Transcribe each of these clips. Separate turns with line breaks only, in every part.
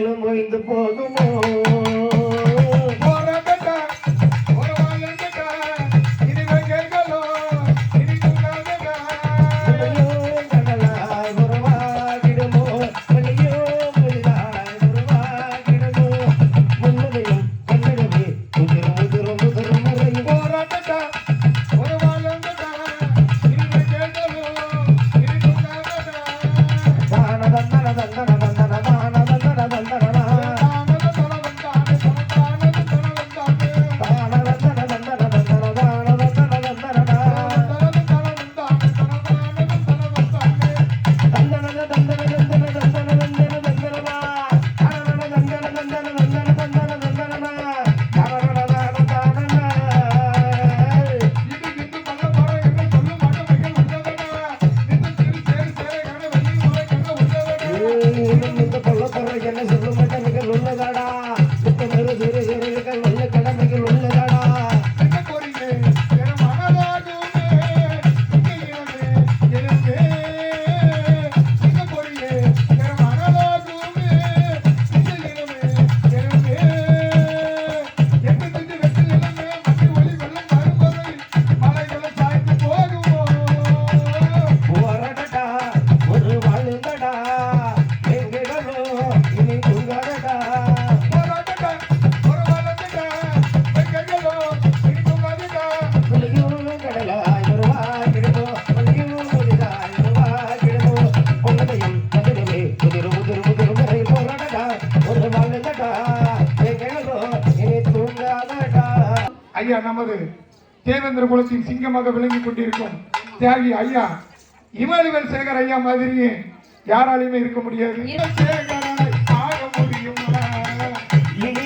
மேலும் ஓய்ந்து போகுமோ
சொல்ல மாட்டேன்
உள்ளதாடா. சிறு சிறு
ஐயா நமது தேவேந்திர குலத்தின் சிங்கமாக விளங்கி கொண்டிருக்கும் தியாகி ஐயா இமானுவேல் சேகர் ஐயா மாதிரி யாராலையுமே இருக்க முடியாது. சேகரனை ஆக முடியுமா?
இனி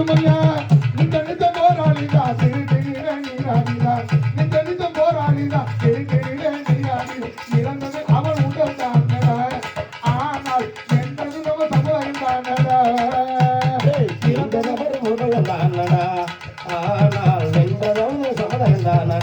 மட்டுமல்ல நித்த நித்த போராளிதா சிறு தெரிய நீராடிதா நித்த நித்த போராளிதா சிறு தெரிய நீராடி
இறந்தது அவன் உடல் தானடா ஆனால் என்றது நம்ம சமுதாயம் தானடா இறந்தவர் உடல் தானடா ஆனால் என்றதவர் சமுதாயம் தானடா